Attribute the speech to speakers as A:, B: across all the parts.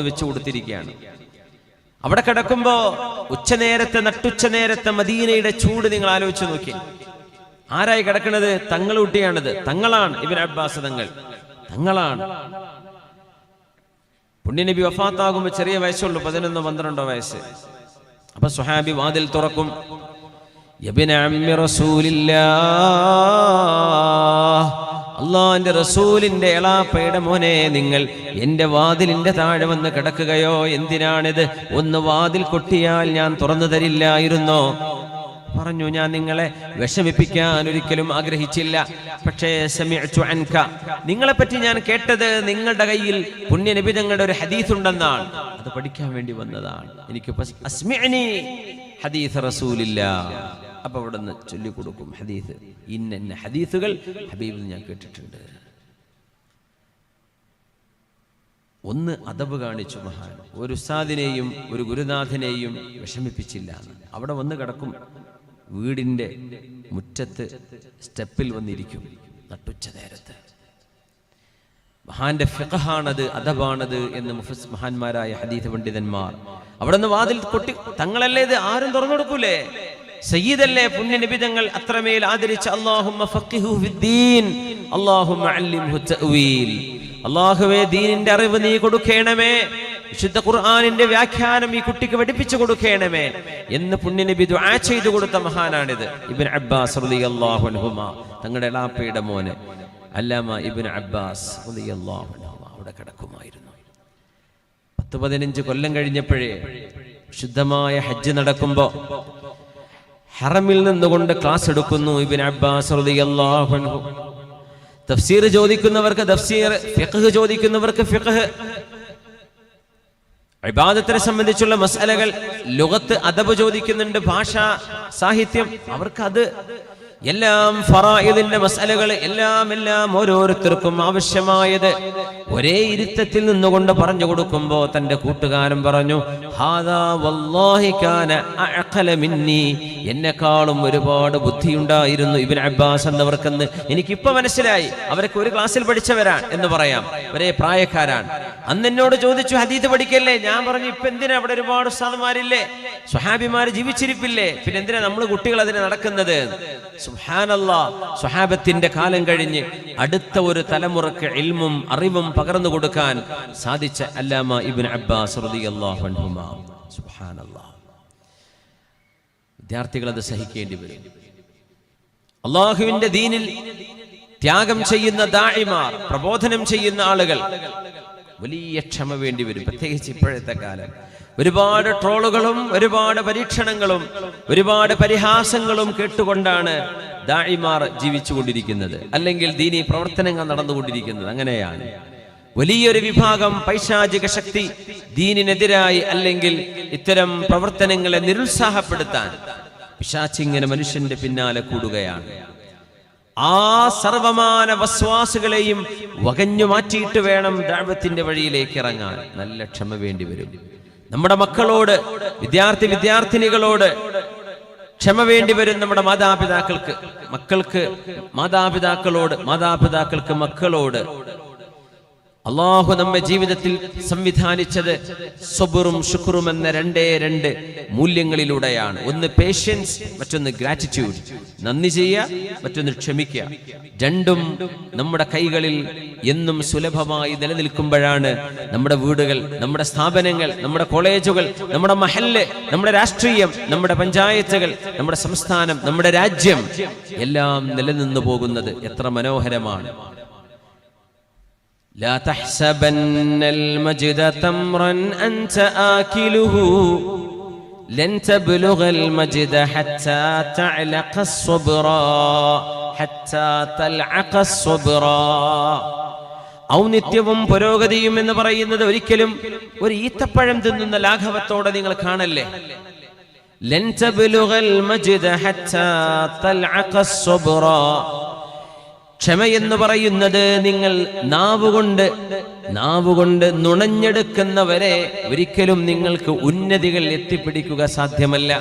A: വെച്ചു കൊടുത്തിരിക്കുകയാണ്. അവിടെ കിടക്കുമ്പോ ഉച്ചനേരത്തെ നട്ടുച്ച നേരത്തെ മദീനയുടെ ചൂട് നിങ്ങൾ ആലോചിച്ച് നോക്കി. ആരായി കിടക്കുന്നത് തങ്ങൾ കുട്ടിയാണിത്. തങ്ങളാണ് ഇവൻ അബ്ബാസ് തങ്ങൾ. തങ്ങളാണ്. പുണ്യനബി വഫാത്താകുമ്പോ ചെറിയ വയസ്സുള്ളൂ പതിനൊന്നോ പന്ത്രണ്ടോ വയസ്സ്. അപ്പൊ സുഹാബി വാതിൽ തുറക്കും. റസൂലില്ലാ അള്ളാന്റെ റസൂലിന്റെ എളാപ്പയുടെ മോനെ നിങ്ങൾ എന്റെ വാതിലിന്റെ താഴെ വന്ന് കിടക്കുകയോ? എന്തിനാണിത്? ഒന്ന് വാതിൽ കൊട്ടിയാൽ ഞാൻ തുറന്നു തരില്ലായിരുന്നോ? പറഞ്ഞു ഞാൻ നിങ്ങളെ വിഷമിപ്പിക്കാൻ ഒരിക്കലും ആഗ്രഹിച്ചില്ല. പക്ഷേ നിങ്ങളെ പറ്റി ഞാൻ കേട്ടത് നിങ്ങളുടെ കയ്യിൽ പുണ്യനിബിതങ്ങളുടെ ഒരു ഹദീസ് ഉണ്ടെന്നാണ് അത് പഠിക്കാൻ വേണ്ടി വന്നതാണ്. എനിക്ക് ഹദീസ് റസൂലില്ല. അപ്പൊ അവിടെ നിന്ന് ചൊല്ലിക്കൊടുക്കും ഹദീസ്. ഇന്ന ഇന്ന ഹദീസുകൾ ഹബീബിൽ ഞാൻ കേട്ടിട്ടുണ്ട്. ഒന്ന് അദബ് കാണിച്ചു മഹാൻ. ഒരു ഉസ്താദിനെയും ഒരു ഗുരുനാഥനെയും വിഷമിപ്പിച്ചില്ല. അവിടെ വന്ന് കിടക്കും. വീടിന്റെ മുറ്റത്ത് സ്റ്റെപ്പിൽ വന്നിരിക്കും നട്ടുച്ച നേരത്ത്. മഹാന്റെ ഫിഖഹാണത് അദബാണത് എന്ന് മുഫസ് മഹാന്മാരായ ഹദീഥ പണ്ഡിതന്മാർ. അവിടെ നിന്ന് വാതിൽ കൊട്ടി തങ്ങളല്ലേ ഇത് ആരും തുറന്നു കൊടുക്കൂലേ സയ്യിദല്ലേ പുണ്യ നിബിതങ്ങൾ അത്രമേൽ ആദരിച്ച അല്ലാഹുവേ ദീനിന്റെ അറിവ് നീ കൊടുക്കേണമേ. വിശുദ്ധ ഖുർആനിന്റെ വ്യാഖ്യാനം ഈ കുട്ടിക്ക് പഠിപ്പിച്ചു കൊടുക്കേണമേ. എന്ന് പുണ്യനബി ദുആ ചെയ്തു കൊടുത്ത മഹാനാണിത്. ഇബ്നു അബ്ബാസ് റളിയല്ലാഹു അൻഹുമ. തങ്ങളുടെ എളാപ്പയുടെ മോന് അല്ലാമ ഇബ്നു അബ്ബാസ് റളിയല്ലാഹു അൻഹുമ അവിടെ കിടക്കുമായിരുന്നു. പത്ത് പതിനഞ്ച് കൊല്ലം കഴിഞ്ഞപ്പോഴേ ശുദ്ധമായ ഹജ്ജ് നടക്കുമ്പോ ഹറമിൽ നിന്നുകൊണ്ട് ക്ലാസ് എടുക്കുന്നു ഇബിൻ അബ്ബാസ് തഫ്സീർ ചോദിക്കുന്നവർക്ക് തഫ്സീർ ഫിഖ് ചോദിക്കുന്നവർക്ക് ഫിഖ് ഇബാദത്തിനെ സംബന്ധിച്ചുള്ള മസാലകൾ ലുഗത്ത് അദബ് ചോദിക്കുന്നുണ്ട് ഭാഷ സാഹിത്യം. അവർക്ക് അത് എല്ലാം ഫറായിദിന്റെ മസാലകൾ എല്ലാം എല്ലാം ഓരോരുത്തർക്കും ആവശ്യമായത് ഒരേ ഇരുത്തത്തിൽ നിന്നുകൊണ്ട് പറഞ്ഞു കൊടുക്കുമ്പോ തന്റെ കൂട്ടുകാരൻ പറഞ്ഞു. എന്നെക്കാളും ഒരുപാട് ബുദ്ധിയുണ്ടായിരുന്നു ഇബിൻ അബ്ബാസ് എന്നവർക്കെന്ന്. എനിക്കിപ്പോ മനസ്സിലായി. അവരൊക്കെ ഒരു ക്ലാസ്സിൽ പഠിച്ചവരാണ് എന്ന് പറയാം. ഒരേ പ്രായക്കാരാണ്. അന്ന് എന്നോട് ചോദിച്ചു ഹദീത് പഠിക്കല്ലേ? ഞാൻ പറഞ്ഞു ഇപ്പൊ എന്തിനാ അവിടെ ഒരുപാട് ഉസ്താദുമാരില്ലേ? സ്വഹാബിമാര് ജീവിച്ചിരിപ്പില്ലേ? പിന്നെ എന്തിനാ നമ്മൾ കുട്ടികൾ അതിന് നടക്കുന്നത്? സുഹാനല്ലാ സ്വഹാബത്തിന്റെ കാലം കഴിഞ്ഞ് അടുത്ത ഒരു തലമുറയ്ക്ക് ഇൽമും അറിവും പകർന്നു കൊടുക്കാൻ സാധിച്ച അല്ലാമ ഇബിൻ അബ്ബാസ് വിദ്യാർത്ഥികൾ അത് സഹിക്കേണ്ടി വരും. അള്ളാഹുവിന്റെ ദീനിൽ ത്യാഗം ചെയ്യുന്ന ദാഴിമാർ പ്രബോധനം ചെയ്യുന്ന ആളുകൾ വലിയ ക്ഷമ വേണ്ടി വരും. പ്രത്യേകിച്ച് ഇപ്പോഴത്തെ കാലം. ഒരുപാട് ട്രോളുകളും ഒരുപാട് പരീക്ഷണങ്ങളും ഒരുപാട് പരിഹാസങ്ങളും കേട്ടുകൊണ്ടാണ് ദാഇമാർ ജീവിച്ചുകൊണ്ടിരിക്കുന്നത്. അല്ലെങ്കിൽ ദീനി പ്രവർത്തനങ്ങൾ നടന്നുകൊണ്ടിരിക്കുന്നത്. അങ്ങനെയാണ്. വലിയൊരു വിഭാഗം പൈശാചിക ശക്തി ദീനിനെതിരായി അല്ലെങ്കിൽ ഇത്തരം പ്രവർത്തനങ്ങളെ നിരുത്സാഹപ്പെടുത്താൻ പിശാച്ചിങ്ങനെ മനുഷ്യന്റെ പിന്നാലെ കൂടുകയാണ്. ആ സർവമാന വസ്വാസുകളെയും വകഞ്ഞു മാറ്റിയിട്ട് വേണം ദാഴ്വത്തിന്റെ വഴിയിലേക്ക് ഇറങ്ങാൻ. നല്ല ക്ഷമ വേണ്ടി വരും. നമ്മുടെ മക്കളോട് വിദ്യാർത്ഥി വിദ്യാർത്ഥിനികളോട് ക്ഷമ വേണ്ടി വരും നമ്മുടെ മാതാപിതാക്കൾക്ക് മക്കൾക്ക് മാതാപിതാക്കളോട് മാതാപിതാക്കൾക്ക് മക്കളോട്. അള്ളാഹു നമ്മെ ജീവിതത്തിൽ സംവിധാനിച്ചത് സബുറും ശുക്റും എന്ന രണ്ടേ രണ്ട് മൂല്യങ്ങളിലൂടെയാണ്. ഒന്ന് പേഷ്യൻസ് മറ്റൊന്ന് ഗ്രാറ്റിറ്റ്യൂഡ് നന്ദി ചെയ്യുക മറ്റൊന്ന് ക്ഷമിക്കുക. രണ്ടും നമ്മുടെ കൈകളിൽ എന്നും സുലഭമായി നിലനിൽക്കുമ്പോഴാണ് നമ്മുടെ വീടുകൾ നമ്മുടെ സ്ഥാപനങ്ങൾ നമ്മുടെ കോളേജുകൾ നമ്മുടെ മഹല്ല് നമ്മുടെ രാഷ്ട്രീയം നമ്മുടെ പഞ്ചായത്തുകൾ നമ്മുടെ സംസ്ഥാനം നമ്മുടെ രാജ്യം എല്ലാം നിലനിന്നു പോകുന്നത് എത്ര മനോഹരമാണ്. لا تحسبن المجد تمرا أنت آكله لن تبلغ المجد حتى تعلق الصبرا حتى تلعق الصبرا ഔന്നിത്യവും പുരോഗതിയും എന്ന് പറയുന്നത് ഒരിക്കലും ഒരു ഈത്തപ്പഴം തിന്നുന്ന ലാഘവത്തോടെ നിങ്ങൾ കാണല്ലേ ലൻ തബ്ലുഗൽ മജ്ദ ഹത്താ തൽഅഖ الصبرا ക്ഷമ എന്ന് പറയുന്നത് നിങ്ങൾ നാവുകൊണ്ട് നാവുകൊണ്ട് നുണഞ്ഞെടുക്കുന്നവരെ ഒരിക്കലും നിങ്ങൾക്ക് ഉന്നതികൾ എത്തിപ്പിടിക്കുക സാധ്യമല്ല.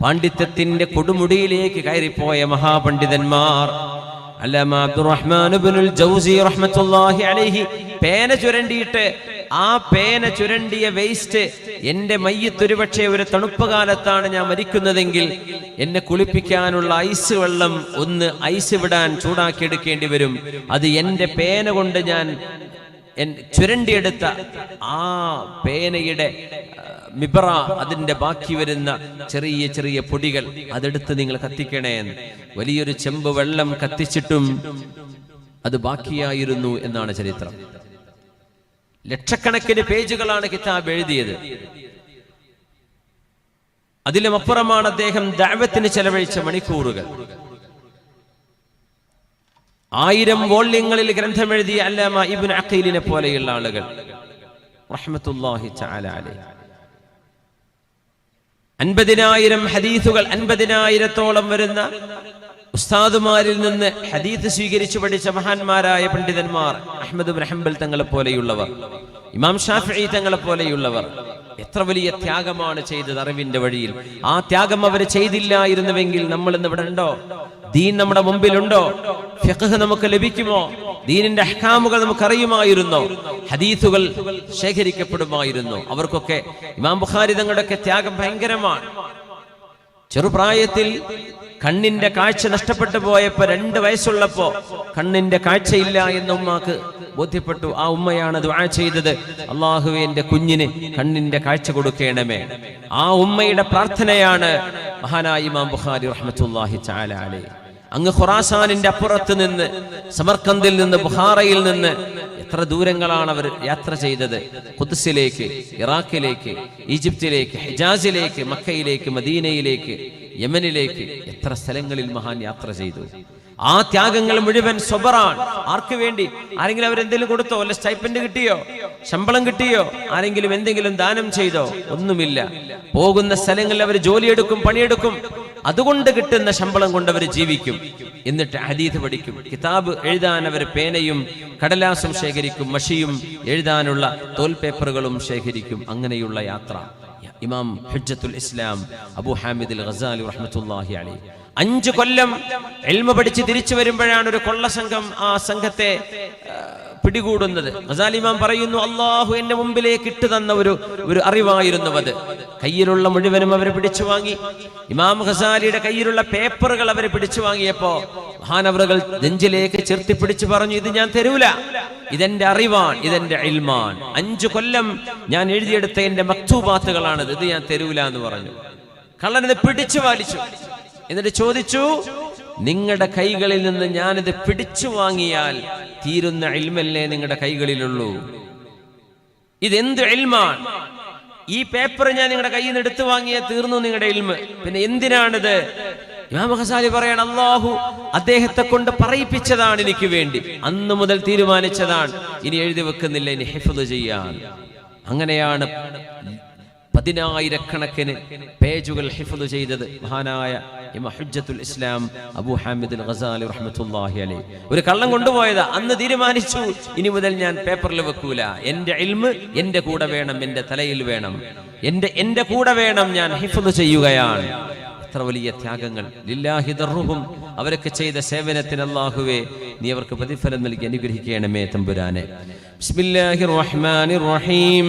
A: പാണ്ഡിത്യത്തിന്റെ കൊടുമുടിയിലേക്ക് കയറിപ്പോയ മഹാപണ്ഡിതന്മാർ അല്ലാമ അബ്ദുറഹ്മാൻ ഇബ്നുൽ ജൗസി റഹ്മത്തുള്ളാഹി അലൈഹി പേന ചുരണ്ടിയിട്ട് ആ പേന ചുരണ്ടിയ വേസ്റ്റ് എന്റെ മയ്യത്ത് ഒരുപക്ഷെ ഒരു തണുപ്പ് കാലത്താണ് ഞാൻ മരിക്കുന്നതെങ്കിൽ എന്നെ കുളിപ്പിക്കാനുള്ള ഐസ് വെള്ളം ഒന്ന് ഐസ് വിടാൻ ചൂടാക്കി എടുക്കേണ്ടി വരും. അത് എന്റെ പേന കൊണ്ട് ഞാൻ ചുരണ്ടിയെടുത്ത ആ പേനയുടെ മിബ്ര അതിന്റെ ബാക്കി വരുന്ന ചെറിയ ചെറിയ പൊടികൾ അതെടുത്ത് നിങ്ങൾ കത്തിക്കണേ. വലിയൊരു ചെമ്പ് വെള്ളം കത്തിച്ചിട്ടും അത് ബാക്കിയായിരുന്നു എന്നാണ് ചരിത്രം. ലക്ഷക്കണക്കിന് പേജുകളാണ് കിതാബ് എഴുതിയത്. അതിലും അപ്പുറമാണ് അദ്ദേഹം ദാവത്തിന് ചെലവഴിച്ച മണിക്കൂറുകൾ. ആയിരം വോള്യങ്ങളിൽ ഗ്രന്ഥം എഴുതിയ അല്ലാമ ഇബിൻ അഖീലിനെ പോലെയുള്ള ആളുകൾ. അൻപതിനായിരം ഹദീസുകൾ അൻപതിനായിരത്തോളം വരുന്ന ഉസ്താദുമാരിൽ നിന്ന് ഹദീത്ത് സ്വീകരിച്ചു പഠിച്ച മഹാന്മാരായ പണ്ഡിതന്മാർ അഹമ്മദ് ബ്രഹംബൽ ഹംബൽ തങ്ങളെ പോലെയുള്ളവർ ഇമാം ഷാഫി തങ്ങളെ പോലെയുള്ളവർ എത്ര വലിയ ത്യാഗമാണ് ചെയ്തത് അറിവിന്റെ വഴിയിൽ. ആ ത്യാഗം അവർ ചെയ്തില്ലായിരുന്നുവെങ്കിൽ നമ്മൾ ഇന്ന് ഇവിടെ ഉണ്ടോ? ദീൻ നമ്മുടെ മുമ്പിലുണ്ടോ? ഫിഖ് നമുക്ക് ലഭിക്കുമോ? ദീനിന്റെ അഹ്കാമുകൾ നമുക്ക് അറിയുമായിരുന്നോ ഹദീസുകൾ ശേഖരിക്കപ്പെടുമായിരുന്നു. അവർക്കൊക്കെ ഇമാം ബുഖാരി തങ്ങളുടെയൊക്കെ ത്യാഗം ഭയങ്കരമാണ്. ചെറുപ്രായത്തിൽ കണ്ണിന്റെ കാഴ്ച നഷ്ടപ്പെട്ടു പോയപ്പോ രണ്ട് വയസ്സുള്ളപ്പോ കണ്ണിന്റെ കാഴ്ചയില്ല എന്ന ഉമ്മാക്ക് ബോധ്യപ്പെട്ടു. ആ ഉമ്മയാണ് ദുആ ചെയ്തത്. അള്ളാഹുവെ എന്റെ കുഞ്ഞിന് കണ്ണിന്റെ കാഴ്ച കൊടുക്കേണമേ. ആ ഉമ്മയുടെ പ്രാർത്ഥനയാണ് മഹാനായി ഇമാം ബുഖാരി റഹ്മത്തുള്ളാഹി അലൈഹി. അങ്ങ് ഖുറാസാനിന്റെ അപ്പുറത്ത് നിന്ന് സമർക്കന്തിൽ നിന്ന് ബുഹാറയിൽ നിന്ന് എത്ര ദൂരങ്ങളാണ് അവർ യാത്ര ചെയ്തത്? ഖുദ്സിലേക്ക് ഇറാഖിലേക്ക് ഈജിപ്തിലേക്ക് ഹിജാസിലേക്ക് മക്കയിലേക്ക് മദീനയിലേക്ക് യമനിലേക്ക് എത്ര സ്ഥലങ്ങളിൽ മഹാൻ യാത്ര ചെയ്തു? ആ ത്യാഗങ്ങൾ മുഴുവൻ സ്വബറാണ് ആർക്ക് വേണ്ടി? ആരെങ്കിലും അവരെന്തെങ്കിലും കൊടുത്തോ? അല്ല സ്റ്റൈപ്പൻഡ് കിട്ടിയോ? ശമ്പളം കിട്ടിയോ? ആരെങ്കിലും എന്തെങ്കിലും ദാനം ചെയ്തോ? ഒന്നുമില്ല. പോകുന്ന സ്ഥലങ്ങളിൽ അവർ ജോലിയെടുക്കും പണിയെടുക്കും. അതുകൊണ്ട് കിട്ടുന്ന ശമ്പളം കൊണ്ട് അവർ ജീവിക്കും. എന്നിട്ട് ഹദീദ് പഠിക്കും. കിതാബ് എഴുതാൻ അവർ പേനയും കടലാസും ശേഖരിക്കും മഷിയും എഴുതാനുള്ള തോൽ പേപ്പറുകളും ശേഖരിക്കും. അങ്ങനെയുള്ള യാത്ര. ഇമാം ഹുജ്ജത്തുൽ ഇസ്ലാം അബു ഹാമിദ് ഖസാലി അലൈഹി അഞ്ചു കൊല്ലം എൽമ പഠിച്ച് തിരിച്ചു വരുമ്പോഴാണ് ഒരു കൊള്ള സംഘം ആ സംഘത്തെ പിടികൂടുന്നത്. ഗസാലിമാം പറയുന്നു അള്ളാഹു എന്റെ മുമ്പിലേക്ക് ഇട്ടു തന്ന ഒരു ഒരു അറിവായിരുന്നു അത്. കയ്യിലുള്ള മുഴുവനും അവരെ പിടിച്ചു വാങ്ങി. ഇമാം ഹസാലിയുടെ കയ്യിലുള്ള പേപ്പറുകൾ അവരെ പിടിച്ചു വാങ്ങിയപ്പോ മഹാനവറുകൾ നെഞ്ചിലേക്ക് ചേർത്തി പിടിച്ചു പറഞ്ഞു ഇത് ഞാൻ തരൂല. ഇതെന്റെ അറിവാൻ ഇതെന്റെ ഇൽമാൻ അഞ്ചു കൊല്ലം ഞാൻ എഴുതിയെടുത്ത എന്റെ മക്തൂബാത്തുകളാണിത്. ഇത് ഞാൻ തരൂല എന്ന് പറഞ്ഞു. കള്ളനത് പിടിച്ചു വാലിച്ചു. എന്നിട്ട് ചോദിച്ചു നിങ്ങളുടെ കൈകളിൽ നിന്ന് ഞാനിത് പിടിച്ചു വാങ്ങിയാൽ തീരുന്ന എൽമല്ലേ നിങ്ങളുടെ കൈകളിലുള്ളൂ. ഇതെന്ത് എൽമാ ഈ പേപ്പർ ഞാൻ നിങ്ങളുടെ കയ്യിൽ നിന്ന് എടുത്തു വാങ്ങിയാൽ തീർന്നു നിങ്ങളുടെ എൽമ് പിന്നെ എന്തിനാണിത്? ഇമാം ഖസാലി പറയണം അള്ളാഹു അദ്ദേഹത്തെ കൊണ്ട് പറയിപ്പിച്ചതാണ് എനിക്ക് വേണ്ടി. അന്ന് മുതൽ തീരുമാനിച്ചതാണ്. ഇനി എഴുതി വെക്കുന്നില്ല ഇനി ഹിഫ്ദ് ചെയ്യാൻ. അങ്ങനെയാണ് പതിനായിരക്കണക്കിന് പേജുകൾ ഹിഫുദ് ചെയ്തത് മഹാനായ ഹുജ്ജത്തുൽ ഇസ്ലാം അബു ഹാമിദ് അൽ ഖസാലി റഹ്മത്തുള്ളാഹി അലൈഹി ഒരു കള്ളം കൊണ്ടുപോയത്. അന്ന് തീരുമാനിച്ചു ഇനി മുതൽ ഞാൻ പേപ്പറിൽ വെക്കൂല. എന്റെ ഇൽമ് എന്റെ കൂടെ വേണം എന്റെ തലയിൽ വേണം. എന്റെ എന്റെ കൂടെ വേണം ഞാൻ ഹിഫുദ് ചെയ്യുകയാണ്. എത്ര വലിയ ത്യാഗങ്ങൾ. ലില്ലാഹി ദർറുഹും അവരൊക്കെ ചെയ്ത സേവനത്തിന് അല്ലാഹുവേ നീ അവർക്ക് പ്രതിഫലം നൽകി അനുഗ്രഹിക്കണമേ തമ്പുരാനെ. ബിസ്മില്ലാഹിർ റഹ്മാനിർ റഹീം.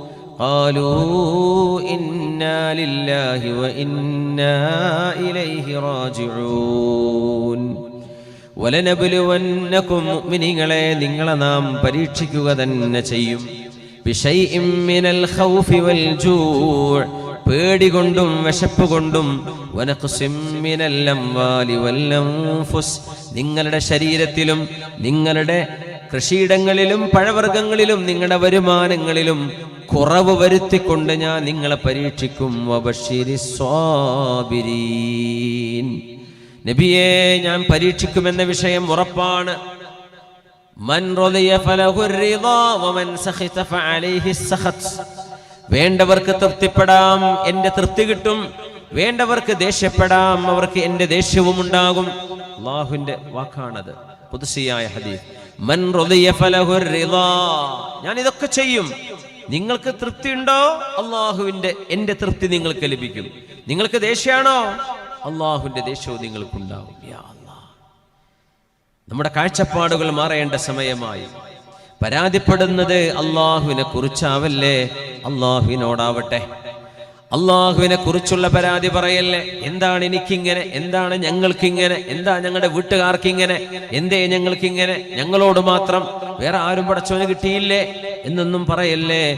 A: قالوا إنا لله وإنا إليه راجعون വലനബുലുവന്നക്കും മുഅ്മിനീങ്ങളെ നിങ്ങളെ നാം പരീക്ഷിക്കുക തന്നെ ചെയ്യും ബിശൈഇം മിനൽ ഖൗഫി വൽ ജൂഅ് പേടി കൊണ്ടും വിശപ്പ് കൊണ്ടും വനഖ്സിം മിനൽ അംവാലി വൽ അൻഫുസ് നിങ്ങളുടെ ശരീരത്തിലും നിങ്ങളുടെ കൃഷിയിടങ്ങളിലും പഴവർഗ്ഗങ്ങളിലും നിങ്ങളുടെ വരുമാനങ്ങളിലും കുറവ് വരുത്തിക്കൊണ്ട് ഞാൻ നിങ്ങളെ പരീക്ഷിക്കും. നബിയെ ഞാൻ പരീക്ഷിക്കുമെന്ന വിഷയം ഉറപ്പാണ്. വേണ്ടവർക്ക് തൃപ്തിപ്പെടാം എന്റെ തൃപ്തി കിട്ടും. വേണ്ടവർക്ക് ദേഷ്യപ്പെടാം അവർക്ക് എന്റെ ദേഷ്യവും ഉണ്ടാകും. അള്ളാഹുവിന്റെ വാക്കാണത്. പുതുസിയായ ഹദീസ്. ഞാൻ ഇതൊക്കെ ചെയ്യും. നിങ്ങൾക്ക് തൃപ്തി ഉണ്ടോ അള്ളാഹുവിന്റെ എന്റെ തൃപ്തി നിങ്ങൾക്ക് ലഭിക്കും. നിങ്ങൾക്ക് ദേഷ്യമാണോ? അള്ളാഹുവിന്റെ ദേഷ്യവും നിങ്ങൾക്കുണ്ടാവും. നമ്മുടെ കാഴ്ചപ്പാടുകൾ മാറേണ്ട സമയമായി. പരാതിപ്പെടുന്നത് അള്ളാഹുവിനെ കുറിച്ചാവല്ലേ? അള്ളാഹുവിനോടാവട്ടെ. അള്ളാഹുവിനെ കുറിച്ചുള്ള പരാതി പറയല്ലേ? എന്താണ് എനിക്കിങ്ങനെ? എന്താണ് ഞങ്ങൾക്കിങ്ങനെ? എന്താ ഞങ്ങളുടെ വീട്ടുകാർക്കിങ്ങനെ? എന്തേ ഞങ്ങൾക്കിങ്ങനെ? ഞങ്ങളോട് മാത്രം വേറെ ആരും പടച്ചോന് കിട്ടിയില്ലേ? എന്നൊന്നും പറയല്ലേ.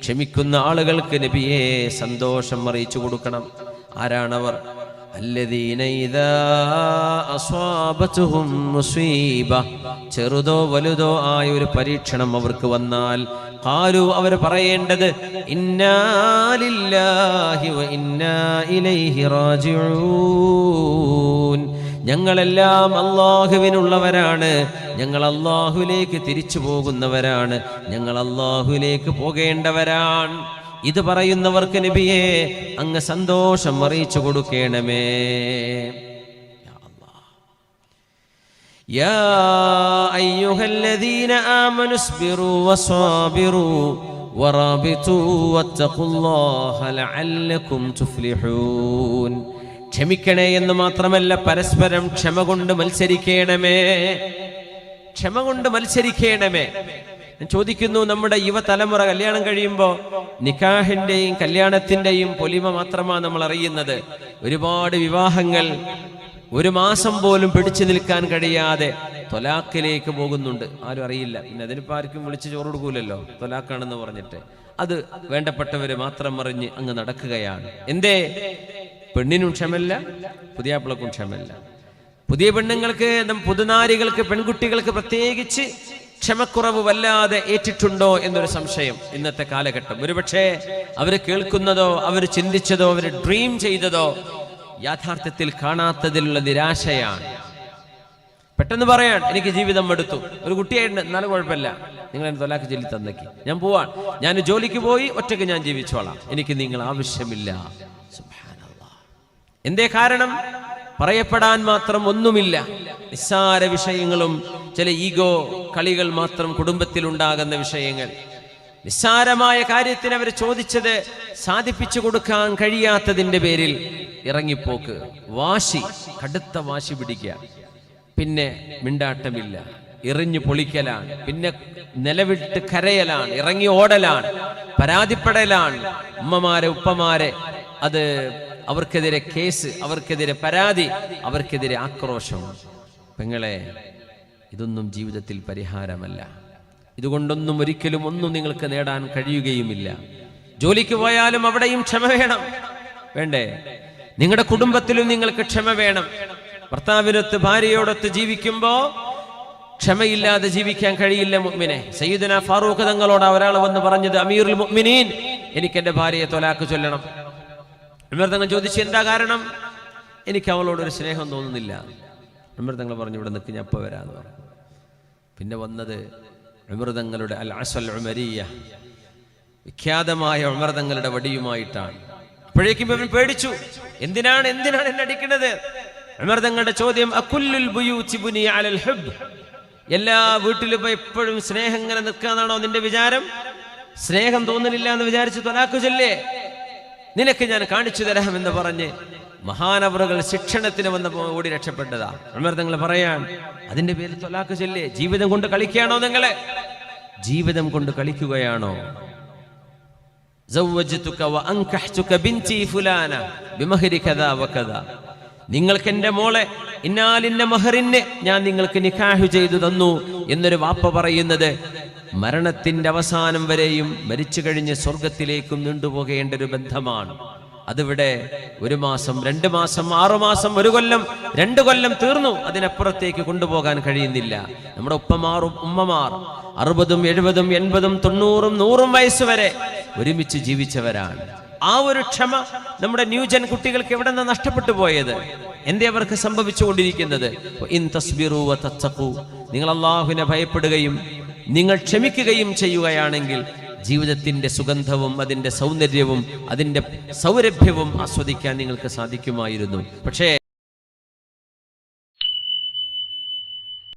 A: ക്ഷമിക്കുന്ന ആളുകൾക്ക് നബിയെ സന്തോഷം അറിയിച്ചു കൊടുക്കണം. ആരാണവർ? ചെറുതോ വലുതോ ആയ ഒരു പരീക്ഷണം അവർക്ക് വന്നാൽ കാലു അവർ പറയേണ്ടത് ഇന്നാലില്ലാഹി ഇന്നാ ഇലൈഹി റാജിഊൻ. ഞങ്ങളെല്ലാം അള്ളാഹുവിനുള്ളവരാണ് ഞങ്ങൾ അള്ളാഹുലേക്ക് തിരിച്ചു പോകുന്നവരാണ്. ഞങ്ങൾ അള്ളാഹുലേക്ക് പോകേണ്ടവരാണ്. ഇത് പറയുന്നവർക്ക് നബിയെ അങ്ങ് സന്തോഷം അറിയിച്ചു കൊടുക്കണമേ യാ അല്ലാഹ്. يا أيها الذين آمنوا اصبروا وصابروا ورابطوا واتقوا الله لعلكم تفلحون ക്ഷമിക്കണേ എന്ന് മാത്രമല്ല പരസ്പരം ക്ഷമ കൊണ്ട് മത്സരിക്കണമേ ക്ഷമ കൊണ്ട് മത്സരിക്കണമേ ഞാൻ ചോദിക്കുന്നു നമ്മുടെ യുവതലമുറ കല്യാണം കഴിയുമ്പോൾ നിക്കാഹിന്റെയും കല്യാണത്തിന്റെയും പൊലിമ മാത്രമാണ് നമ്മൾ അറിയുന്നത്. ഒരുപാട് വിവാഹങ്ങൾ ഒരു മാസം പോലും പിടിച്ചു നിൽക്കാൻ കഴിയാതെ തൊലാക്കിലേക്ക് പോകുന്നുണ്ട്. ആരും അറിയില്ല. പിന്നെ അതിനിപ്പോ ആർക്കും വിളിച്ച് ചോറ് കൊടുക്കൂലല്ലോ? തൊലാക്കാണെന്ന് പറഞ്ഞിട്ട്. അത് വേണ്ടപ്പെട്ടവര് മാത്രം അറിഞ്ഞ് അങ്ങ് നടക്കുകയാണ്. എന്തേ? പെണ്ണിനും ക്ഷമല്ല പുതിയാപ്പിളക്കും ക്ഷമല്ല പുതിയ പെണ്ണുങ്ങൾക്ക് പുതുനാരികൾക്ക് പെൺകുട്ടികൾക്ക് പ്രത്യേകിച്ച് ക്ഷമക്കുറവ് വല്ലാതെ ഏറ്റിട്ടുണ്ടോ എന്നൊരു സംശയം ഇന്നത്തെ കാലഘട്ടം. ഒരുപക്ഷെ അവർ കേൾക്കുന്നതോ അവർ ചിന്തിച്ചതോ അവർ ഡ്രീം ചെയ്തതോ യാഥാർത്ഥ്യത്തിൽ കാണാത്തതിലുള്ള നിരാശയാണ്. പെട്ടെന്ന് പറയാൻ എനിക്ക് ജീവിതം എടുത്തു. ഒരു കുട്ടിയായിട്ടുണ്ട് എന്നാലും കുഴപ്പമില്ല. നിങ്ങൾ എന്നെ തൊലാക്ക് ചൊല്ലി തന്നേക്ക്. ഞാൻ പോവാൻ ഞാൻ ജോലിക്ക് പോയി ഒറ്റയ്ക്ക് ഞാൻ ജീവിച്ചോളാം. എനിക്ക് നിങ്ങൾ ആവശ്യമില്ല. എന്തേ കാരണം? പറയപ്പെടാൻ മാത്രം ഒന്നുമില്ല. നിസ്സാര വിഷയങ്ങളും ചില ഈഗോ കളികൾ മാത്രം കുടുംബത്തിൽ ഉണ്ടാകുന്ന വിഷയങ്ങൾ. നിസ്സാരമായ കാര്യത്തിന് അവർ ചോദിച്ചത് സാധിപ്പിച്ചു കൊടുക്കാൻ കഴിയാത്തതിന്റെ പേരിൽ ഇറങ്ങിപ്പോക്ക്. വാശി കടുത്ത വാശി പിടിക്കുക. പിന്നെ മിണ്ടാട്ടമില്ല. എറിഞ്ഞു പൊളിക്കലാണ്. പിന്നെ നിലവിട്ട് കരയലാണ്. ഇറങ്ങി ഓടലാണ്. പരാതിപ്പെടലാണ്. ഉമ്മമാരെ ഉപ്പമാരെ അത് അവർക്കെതിരെ കേസ് അവർക്കെതിരെ പരാതി അവർക്കെതിരെ ആക്രോശം. പെങ്ങളെ ഇതൊന്നും ജീവിതത്തിൽ പരിഹാരമല്ല. ഇതുകൊണ്ടൊന്നും ഒരിക്കലും ഒന്നും നിങ്ങൾക്ക് നേടാൻ കഴിയുകയുമില്ല. ജോലിക്ക് പോയാലും അവിടെയും ക്ഷമ വേണം. വേണ്ടേ? നിങ്ങളുടെ കുടുംബത്തിലും നിങ്ങൾക്ക് ക്ഷമ വേണം. ഭർത്താവിനൊത്ത് ഭാര്യയോടൊത്ത് ജീവിക്കുമ്പോ ക്ഷമയില്ലാതെ ജീവിക്കാൻ കഴിയില്ല മുഗ്മിനെ സയ്യിദന ഫാറൂഖ് തങ്ങളോട് ഒരാൾ വന്ന് പറഞ്ഞത് അമീറുൽ മുഗ്മിനീൻ എനിക്ക് എന്റെ ഭാര്യയെ തൊലാക്ക് ചൊല്ലണം. അമീർ തങ്ങൾ ചോദിച്ചു എന്താ കാരണം? എനിക്ക് അവളോട് ഒരു സ്നേഹം തോന്നുന്നില്ല. ഉമർ തങ്ങൾ പറഞ്ഞു ഇവിടെ നിൽക്ക് ഞാൻ ഇപ്പോൾ വരാമെന്ന് പറഞ്ഞു. പിന്നെ വന്നത് അമൃതങ്ങളുടെ അൽ അസൽ ഉമരിയ. വിഖ്യാതമായ അമൃതങ്ങളുടെ വടിയുമായിട്ടാണ്. അപ്പോഴേക്കും ഇവൻ പേടിച്ചു. എന്തിനാണ് എന്തിനാണ് എന്നെ അടിക്കുന്നത്? അമൃതങ്ങളുടെ ചോദ്യം അക്കുല്ലുൽ അലൽ എല്ലാ വീട്ടിലും എപ്പോഴും സ്നേഹം ഇങ്ങനെ നിൽക്കാന്നാണോ നിന്റെ വിചാരം? സ്നേഹം തോന്നുന്നില്ല എന്ന് വിചാരിച്ച് തൊലാക്കു ചൊല്ലേ? നിനക്ക് ഞാൻ കാണിച്ചു എന്ന് പറഞ്ഞ് മഹാനവറുകൾ ശിക്ഷണത്തിന് വന്നപ്പോൾ ഓടി രക്ഷപ്പെട്ടതാ. ഉമർ നിങ്ങൾ പറയാൻ അതിന്റെ പേര് തൊലാക്ക് ചൊല്ലേ. ജീവിതം കൊണ്ട് കളിക്കുകയാണോ നിങ്ങളെ? ജീവിതം കൊണ്ട് കളിക്കുകയാണോ? നിങ്ങൾക്ക് എന്റെ മോളെ ഇന്നാലിന്റെ മഹറിന് ഞാൻ നിങ്ങൾക്ക് നിഖാഹു ചെയ്തു തന്നു എന്നൊരു വാപ്പ പറയുന്നത് മരണത്തിന്റെ അവസാനം വരെയും മരിച്ചു കഴിഞ്ഞ് സ്വർഗത്തിലേക്കും നീണ്ടുപോകേണ്ട ഒരു ബന്ധമാണ്. അതിവിടെ ഒരു മാസം രണ്ട് മാസം ആറു മാസം ഒരു കൊല്ലം രണ്ട് കൊല്ലം തീർന്നു. അതിനപ്പുറത്തേക്ക് കൊണ്ടുപോകാൻ കഴിയുന്നില്ല. നമ്മുടെ ഉപ്പമാർ ഉമ്മമാർ അറുപതും എഴുപതും എൺപതും തൊണ്ണൂറും നൂറും വയസ്സ് വരെ ഒരുമിച്ച് ജീവിച്ചവരാണ്. ആ ഒരു ക്ഷമ നമ്മുടെ ന്യൂജൻ കുട്ടികൾക്ക് എവിടെ നിന്ന് നഷ്ടപ്പെട്ടു പോയത്? എന്തേ അവർക്ക് സംഭവിച്ചുകൊണ്ടിരിക്കുന്നത്? നിങ്ങൾ അള്ളാഹുവിനെ ഭയപ്പെടുകയും നിങ്ങൾ ക്ഷമിക്കുകയും ചെയ്യുകയാണെങ്കിൽ ജീവിതത്തിന്റെ സുഗന്ധവും അതിന്റെ സൗന്ദര്യവും അതിന്റെ സൗരഭ്യവും ആസ്വദിക്കാൻ നിങ്ങൾക്ക് സാധിക്കുമായിരുന്നു. പക്ഷേ